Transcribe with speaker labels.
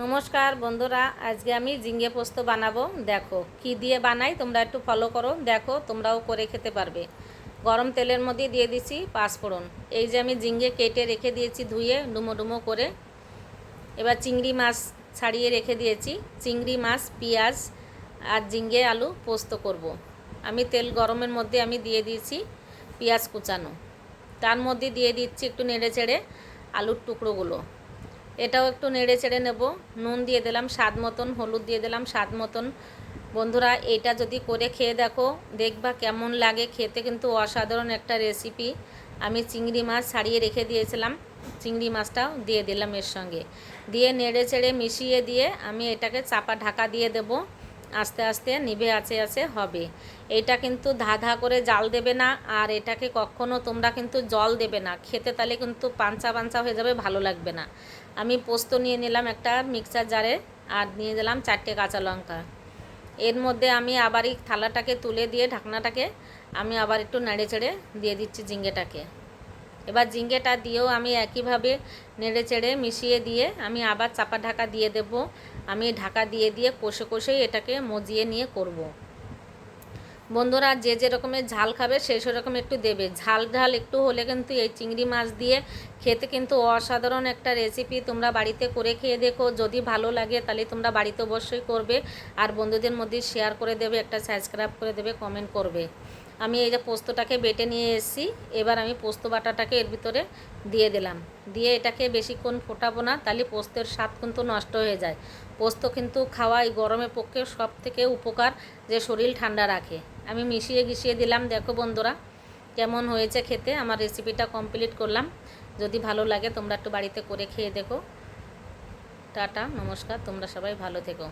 Speaker 1: নমস্কার বন্ধুরা, আজকে আমি জিঙ্গে পোস্ত বানাবো। দেখো, কি দিয়ে বানাই তোমরা একটু ফলো করো। দেখো, তোমরাও করে খেতে পারবে। গরম তেলের মধ্যে দিয়ে দিছি পাঁচফোড়ন। এই যে আমি জিঙ্গে কেটে রেখে দিয়েছি ধুয়ে, ডুমো ডুমো করে। এবার চিংড়ি মাছ ছাড়িয়ে রেখে দিয়েছি। চিংড়ি মাছ, পেঁয়াজ আর জিঙ্গে আলু পোস্ত করব। আমি তেল গরমের মধ্যে আমি দিয়ে দিয়েছি পেঁয়াজ কুচানো। তার মধ্যে দিয়ে দিচ্ছি একটু নেড়ে চেড়ে আলুর টুকরোগুলো। এটাও একটু নেড়ে চেড়ে নেব। নুন দিয়ে দিলাম, স্বাদ মতন, হলুদ দিয়ে দিলাম, স্বাদ মতন। বন্ধুরা, এটা যদি করে খেয়ে দেখো, দেখবা কেমন লাগে। খেতে কিন্তু অসাধারণ একটা রেসিপি আমি চিংড়ি মাছ ছাড়িয়ে রেখে দিয়েছিলাম, চিংড়ি মাছটাও দিয়ে দিলাম এর সঙ্গে। দিয়ে নেড়ে চেড়ে মিশিয়ে দিয়ে আমি এটাকে চাপা ঢাকা দিয়ে দেব। আস্তে আস্তে নিভে আছে আছে, হবে। এটা কিন্তু ধা ধা করে জাল দেবে না, আর এটাকে কখনো তোমরা কিন্তু জল দেবে না। খেতে তাহলে কিন্তু পাঞ্চা পাঞ্চা হয়ে যাবে, ভালো লাগবে না। আমি পোস্ত নিয়ে নিলাম একটা মিক্সার জারে, আর নিয়ে দিলাম চারটে কাঁচা লঙ্কা। এর মধ্যে আমি আবার এই থালাটাকে তুলে দিয়ে ঢাকনাটাকে আমি আবার একটু নেড়ে চেড়ে দিয়ে দিচ্ছি জিঙ্গেটাকে এবার জিঙ্গেটা দিয়েও আমি একইভাবে নেড়ে চেড়ে মিশিয়ে দিয়ে আমি আবার চাপা ঢাকা দিয়ে দেব। আমি ঢাকা দিয়ে দিয়ে কষে কষেই এটাকে মজিয়ে নিয়ে করব। বন্ধুরা, যে যে রকমের ঝাল খাবে সেই সেরকম একটু দেবে। ঝাল ঝাল একটু হলে কিন্তু এই চিংড়ি মাছ দিয়ে খেতে কিন্তু অসাধারণ একটা রেসিপি তোমরা বাড়িতে করে খেয়ে দেখো। যদি ভালো লাগে তাহলে তোমরা বাড়িতে অবশ্যই করবে। আর বন্ধুদের মধ্যে শেয়ার করে দেবে, একটা সাবস্ক্রাইব করে দেবে কমেন্ট করবে। আমি এই যে পোস্তটাকে বেটে নিয়ে এসেছি। এবার আমি পোস্ত বাটাটাকে এর ভিতরে দিয়ে দিলাম। দিয়ে এটাকে বেশিক্ষণ ফোটাবো না, তাহলে পোস্তের স্বাদ কিন্তু নষ্ট হয়ে যায়। পোস্ত কিন্তু খাওয়া এই গরমের পক্ষে সব থেকে উপকার, যে শরীর ঠান্ডা রাখে। আমি মিশিয়ে গিশিয়ে দিলাম, দেখো বন্ধুরা কেমন হয়েছে খেতে। আমার রেসিপিটা কমপ্লিট করলাম। যদি ভালো লাগে তোমরা একটু বাড়িতে করে খেয়ে দেখো। টাটা, নমস্কার, তোমরা সবাই ভালো থেকো।